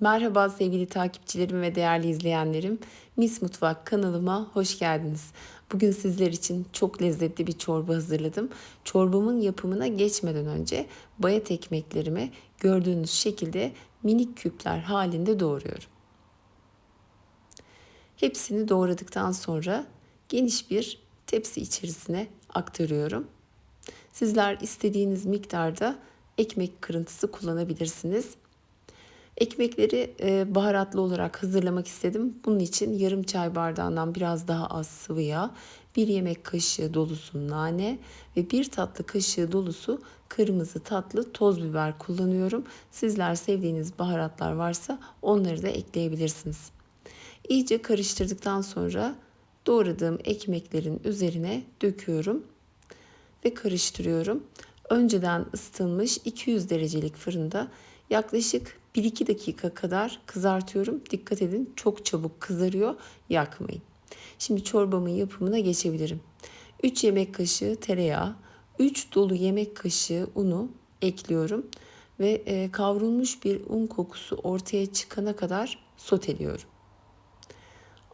Merhaba sevgili takipçilerim ve değerli izleyenlerim. Mis Mutfak kanalıma hoş geldiniz. Bugün sizler için çok lezzetli bir çorba hazırladım. Çorbamın yapımına geçmeden önce bayat ekmeklerimi gördüğünüz şekilde minik küpler halinde doğruyorum. Hepsini doğradıktan sonra geniş bir tepsi içerisine aktarıyorum. Sizler istediğiniz miktarda ekmek kırıntısı kullanabilirsiniz. Ekmekleri e, baharatlı olarak hazırlamak istedim. Bunun için yarım çay bardağından biraz daha az sıvı yağ, bir yemek kaşığı dolusu nane ve bir tatlı kaşığı dolusu kırmızı tatlı toz biber kullanıyorum. Sizler sevdiğiniz baharatlar varsa onları da ekleyebilirsiniz. İyice karıştırdıktan sonra doğradığım ekmeklerin üzerine döküyorum ve karıştırıyorum. Önceden ısıtılmış 200 derecelik fırında yaklaşık 1-2 dakika kadar kızartıyorum. Dikkat edin çok çabuk kızarıyor. Yakmayın. Şimdi çorbamın yapımına geçebilirim. 3 yemek kaşığı tereyağı, 3 dolu yemek kaşığı unu ekliyorum ve e, kavrulmuş bir un kokusu ortaya çıkana kadar soteliyorum.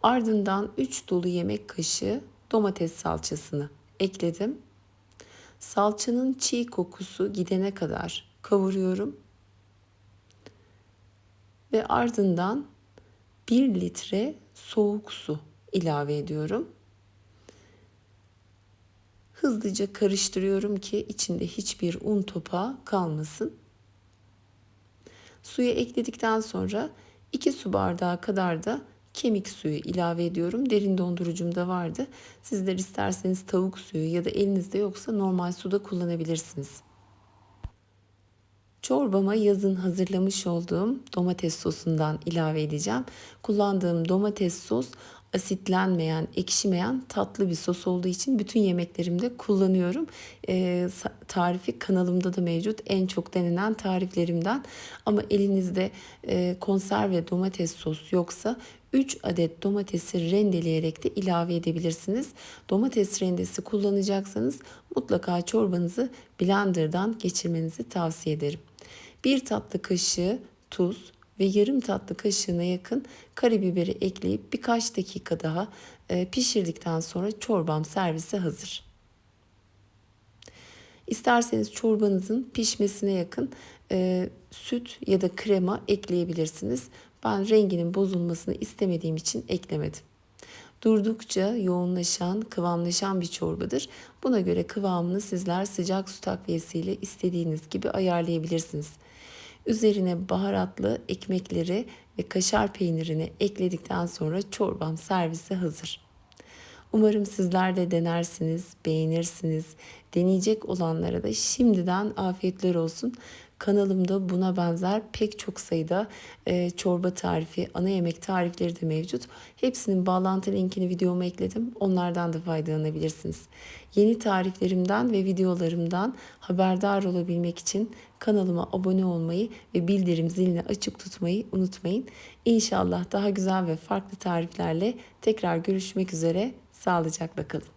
Ardından 3 dolu yemek kaşığı domates salçasını ekledim. Salçanın çiğ kokusu gidene kadar kavuruyorum ve ardından 1 litre soğuk su ilave ediyorum. Hızlıca karıştırıyorum ki içinde hiçbir un topağı kalmasın. Suyu ekledikten sonra 2 su bardağı kadar da kemik suyu ilave ediyorum. Derin dondurucum da vardı. Sizler isterseniz tavuk suyu ya da elinizde yoksa normal suda kullanabilirsiniz. Çorbama yazın hazırlamış olduğum domates sosundan ilave edeceğim. Kullandığım domates sos asitlenmeyen, ekşimeyen tatlı bir sos olduğu için bütün yemeklerimde kullanıyorum. E, tarifi kanalımda da mevcut. En çok denenen tariflerimden. Ama elinizde e, konserve domates sos yoksa 3 adet domatesi rendeleyerek de ilave edebilirsiniz. Domates rendesi kullanacaksanız mutlaka çorbanızı blenderdan geçirmenizi tavsiye ederim. 1 tatlı kaşığı tuz ve yarım tatlı kaşığına yakın karabiberi ekleyip birkaç dakika daha e, pişirdikten sonra çorbam servise hazır. İsterseniz çorbanızın pişmesine yakın e, süt ya da krema ekleyebilirsiniz. Ben renginin bozulmasını istemediğim için eklemedim. Durdukça yoğunlaşan, kıvamlaşan bir çorbadır. Buna göre kıvamını sizler sıcak su takviyesiyle istediğiniz gibi ayarlayabilirsiniz. Üzerine baharatlı ekmekleri ve kaşar peynirini ekledikten sonra çorbam servise hazır. Umarım sizler de denersiniz, beğenirsiniz. Deneyecek olanlara da şimdiden afiyetler olsun. Kanalımda buna benzer pek çok sayıda e, çorba tarifi, ana yemek tarifleri de mevcut. Hepsinin bağlantı linkini videoma ekledim. Onlardan da faydalanabilirsiniz. Yeni tariflerimden ve videolarımdan haberdar olabilmek için kanalıma abone olmayı ve bildirim zilini açık tutmayı unutmayın. İnşallah daha güzel ve farklı tariflerle tekrar görüşmek üzere. Sağlıcakla kalın.